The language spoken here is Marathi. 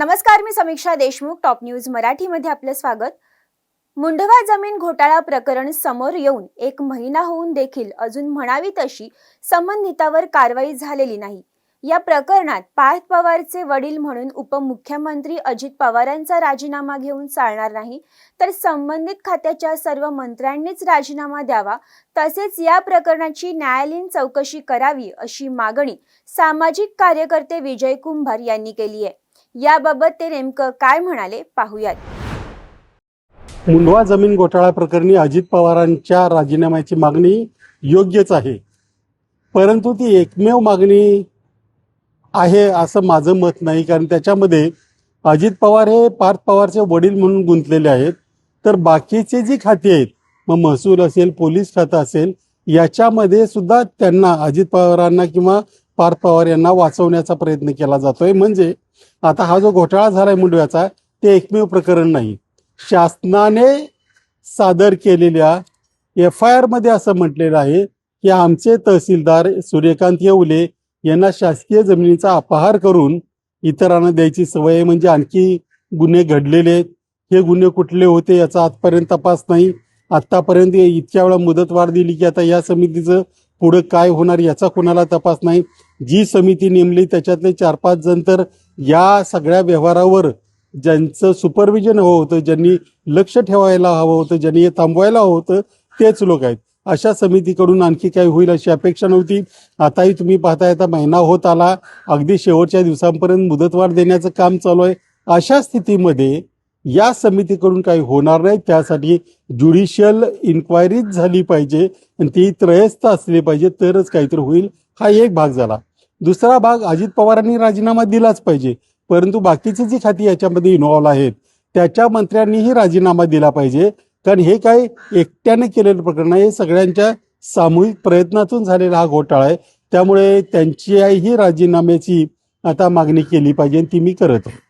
नमस्कार मी समीक्षा देशमुख टॉप न्यूज मराठीमध्ये आपलं स्वागत. मुंढवा जमीन घोटाळा प्रकरण समोर येऊन एक महिना होऊन देखील अजून म्हणावी तशी संबंधितावर कारवाई झालेली नाही. या प्रकरणात पार्थ पवारचे वडील म्हणून उपमुख्यमंत्री अजित पवारांचा राजीनामा घेऊन चालणार नाही तर संबंधित खात्याच्या सर्व मंत्र्यांनीच राजीनामा द्यावा तसेच या प्रकरणाची न्यायालयीन चौकशी करावी अशी मागणी सामाजिक कार्यकर्ते विजय कुंभार यांनी केली आहे. याबाबत ते नेमकं काय म्हणाले पाहूयात. मुंडवा जमीन घोटाळा प्रकरणी अजित पवारांच्या राजीनाम्याची मागणी योग्यच आहे. परंतु ती एकमेव मागणी आहे असं माझं मत नाही कारण त्याच्यामध्ये अजित पवार हे पार्थ पवारचे वडील म्हणून गुंतलेले आहेत. तर बाकीचे जी खाती आहेत मग महसूल असेल पोलीस खातं असेल याच्यामध्ये सुद्धा त्यांना अजित पवारांना किंवा पार्थ पवार यांना वाचवण्याचा प्रयत्न केला जातोय. म्हणजे आता हा जो घोटाळा झालाय मुंडव्याचा ते एकमेव प्रकरण नाही. शासनाने सादर केलेल्या एफ आय आरमध्ये असं म्हटलेलं आहे की आमचे तहसीलदार सूर्यकांत येवले यांना शासकीय जमिनीचा अपहार करून इतरांना द्यायची सवय म्हणजे आणखी गुन्हे घडलेले आहेत. हे गुन्हे कुठले होते याचा आजपर्यंत तपास नाही. आत्तापर्यंत इतक्या वेळा मुदतवाढ दिली की आता या समितीचं पुढं काय होणार याचा कोणाला तपास नाही. जी समिती नेमली त्याच्यातले चार पाच जण तर या सगळ्या व्यवहारावर ज्यांचं सुपरविजन हवं होतं ज्यांनी लक्ष ठेवायला हवं होतं ज्यांनी हे थांबवायला हवं होतं तेच लोक आहेत. अशा समितीकडून आणखी काही होईल अशी अपेक्षा नव्हती. आताही तुम्ही पाहताय आता महिना होत आला. अगदी शेवटच्या दिवसांपर्यंत मुदतवाढ देण्याचं काम चालू आहे. अशा स्थितीमध्ये या समितीकडून काही होणार नाही. त्यासाठी ज्युडिशियल इन्क्वायरीच झाली पाहिजे आणि ती त्रयस्थ असली पाहिजे तरच काहीतरी होईल. हा एक भाग झाला. दुसरा भाग अजित पवारांनी राजीनामा दिलाच पाहिजे. परंतु बाकीची जी खाती याच्यामध्ये इन्व्हॉल्व आहेत त्याच्या मंत्र्यांनीही राजीनामा दिला पाहिजे. कारण हे काय एकट्याने केलेलं प्रकरण आहे. हे सगळ्यांच्या सामूहिक प्रयत्नातून झालेला हा घोटाळा आहे. त्यामुळे त्यांचीही राजीनाम्याची आता मागणी केली पाहिजे आणि ती मी करत आहे.